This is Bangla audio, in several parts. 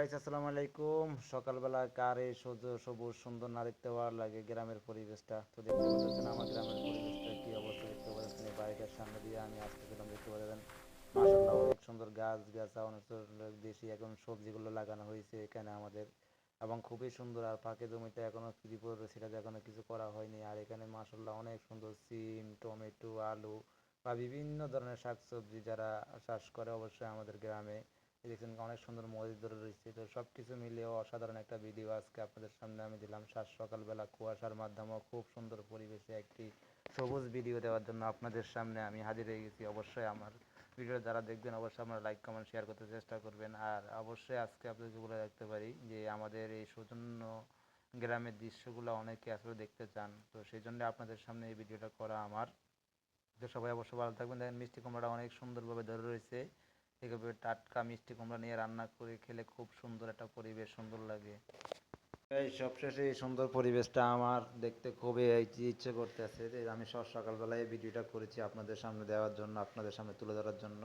গাইস, আসসালামু আলাইকুম। সকালবেলা কারে এই সবুজ, সুন্দর না দেখতে ভালো লাগে গ্রামের পরিবেশটা। তো দেখতে পাচ্ছেন আমার গ্রামের পরিবেশটা কি অবস্থা, দেখতে পাচ্ছেন বাড়িটার সামনে দিয়ে আমি আসতে গেলাম, দেখতে পাচ্ছেন। মাসাল্লাহ অনেক সুন্দর গাছ গাছা অনেক দেশি এখন সবজিগুলো লাগানো হয়েছে এখানে আমাদের। এবং খুবই সুন্দর, আর ফাঁকে জমিতে এখনও ফ্রি পড়বে সেটা এখনও কিছু করা হয়নি। আর এখানে মাসাল্লাহ অনেক সুন্দর সিম, টমেটো, আলু বা বিভিন্ন ধরনের শাকসবজি যারা চাষ করে, অবশ্যই আমাদের গ্রামে দেখছেন অনেক সুন্দর মরিচ ধরে রয়েছে। তো সব কিছু মিলিয়েও অসাধারণ একটা ভিডিও আজকে আপনাদের সামনে আমি দিলাম। সাত সকালবেলা কুয়াশার মাধ্যমেও খুব সুন্দর পরিবেশে একটি সবুজ ভিডিও দেওয়ার জন্য আপনাদের সামনে আমি হাজির হয়ে গেছি। অবশ্যই আমার ভিডিও যারা দেখবেন, অবশ্যই আপনারা লাইক কমেন্ট শেয়ার করতে চেষ্টা করবেন। আর অবশ্যই আজকে আপনাদেরকে বলে রাখতে পারি যে আমাদের এই সৌজন্য গ্রামের দৃশ্যগুলো অনেকে আসলে দেখতে চান। তো সেই জন্য আপনাদের সামনে এই ভিডিওটা করা আমার। তো সবাই অবশ্যই ভালো থাকবেন। দেখেন মিষ্টি কুমড়াটা অনেক সুন্দরভাবে ধরে রয়েছে। এভাবে টাটকা মিষ্টি কুমড়া নিয়ে রান্না করে খেলে খুব সুন্দর একটা পরিবেশ সুন্দর লাগে। এই সবশেষে এই সুন্দর পরিবেশটা আমার দেখতে খুবই ইচ্ছে করতেছে। যে আমি সব সকালবেলায় এই ভিডিওটা করেছি আপনাদের সামনে দেওয়ার জন্য, আপনাদের সামনে তুলে ধরার জন্য।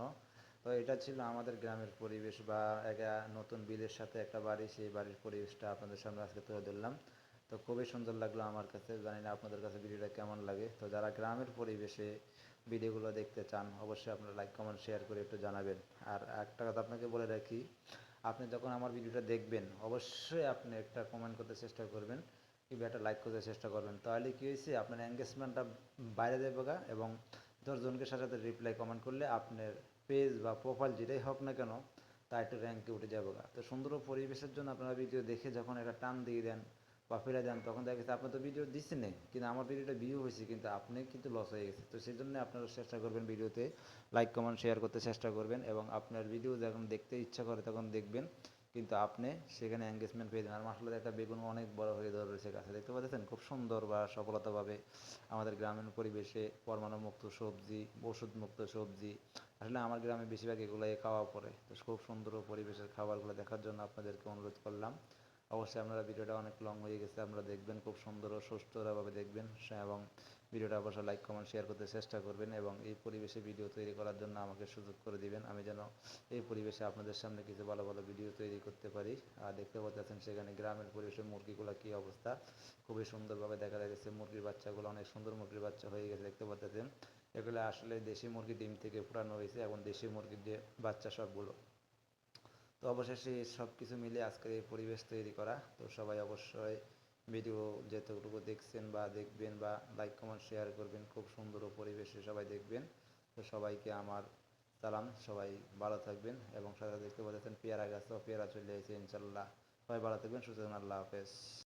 তো এটা ছিল আমাদের গ্রামের পরিবেশ বা একটা নতুন বিলের সাথে একটা বাড়ি, সেই বাড়ির পরিবেশটা আপনাদের সামনে আজকে তুলে ধরলাম। তো খুবই সুন্দর লাগল আমার কাছে। জানি না আপনাদের কাছে ভিডিওটা কেমন লাগে। তো যারা গ্রামের পরিবেশে ভিডিওগুলো দেখতে চান, অবশ্যই আপনারা লাইক কমেন্ট শেয়ার করে একটু জানাবেন। আর একটা কথা আপনাকে বলে রাখি, আপনি যখন আমার ভিডিওটা দেখবেন, অবশ্যই আপনি একটা কমেন্ট করতে চেষ্টা করবেন, কিংবা একটা লাইক করতে চেষ্টা করবেন। তাহলে কী হয়েছে, আপনার এঙ্গেজমেন্টটা বাইরে যাবে গা এবং দশজনকে সাথে সাথে রিপ্লাই কমেন্ট করলে আপনার পেজ বা প্রোফাইল যেটাই হোক না কেন, তা একটু র্যাঙ্কে উঠে যাবে গা। তো সুন্দর পরিবেশের জন্য আপনারা ভিডিও দেখে যখন একটা টান দিয়ে দেন বা ফেলে দেন, তখন দেখা গেছে আপনি তো ভিডিও দিচ্ছেন কিন্তু আমার ভিডিওটা ভিউ হয়েছে, কিন্তু আপনি কিন্তু লস হয়ে গেছে। তো সেই জন্য আপনারা চেষ্টা করবেন ভিডিওতে লাইক কমেন্ট শেয়ার করতে চেষ্টা করবেন এবং আপনার ভিডিও যখন দেখতে ইচ্ছা করে তখন দেখবেন, কিন্তু আপনি সেখানে এঙ্গেজমেন্ট পেয়ে যাবেন আর মাসালাতে একটা বেগুন অনেক বড় হয়ে ধরে রয়েছে গাছে। দেখতে পাচ্ছেন? খুব সুন্দর বা সফলতাভাবে আমাদের গ্রামীণ পরিবেশে পরমাণু মুক্ত সবজি ওষুধ মুক্ত সবজি, আসলে আমার গ্রামে বেশিরভাগ এগুলোই খাওয়া পড়ে তো খুব সুন্দর পরিবেশের খাবারগুলো দেখার জন্য আপনাদেরকে অনুরোধ করলাম। অবশ্যই আপনারা ভিডিওটা অনেক লং হয়ে গেছে। আপনারা দেখবেন খুব সুন্দর ও সুষ্ঠুভাবে দেখবেন। এবং ভিডিওটা অবশ্যই লাইক কমেন্ট শেয়ার করতে চেষ্টা করবেন এবং এই পরিবেশে ভিডিও তৈরি করার জন্য আমাকে সুযোগ করে দিবেন। আমি যেন এই পরিবেশে আপনাদের সামনে কিছু ভালো ভালো ভিডিও তৈরি করতে পারি। আর দেখতে পাচ্ছেন সেখানে গ্রামের পরিবেশে মুরগিগুলো কী অবস্থা? খুবই সুন্দরভাবে দেখা যাচ্ছে মুরগির বাচ্চাগুলো অনেক সুন্দর মুরগির বাচ্চা হয়ে গেছে, দেখতে পাচ্ছেন। এগুলো আসলে দেশি মুরগি ডিম থেকে ফুটানো হয়েছে এবং দেশি মুরগির যে বাচ্চা সবগুলো। তো অবশেষে সব কিছু মিলে আজকের এই পরিবেশ তৈরি করা। তো সবাই অবশ্যই ভিডিও যতটুকু দেখছেন বা দেখবেন বা লাইক কমেন্ট শেয়ার করবেন, খুব সুন্দর পরিবেশে সবাই দেখবেন। তো সবাইকে আমার সালাম, সবাই ভালো থাকবেন এবং সাথে দেখতে পাচ্ছেন পেয়ারা গাছও পেয়ারা চলে এসেছে ইনশাল্লাহ সবাই ভালো থাকবেন সুতরাং আল্লাহ হাফেজ।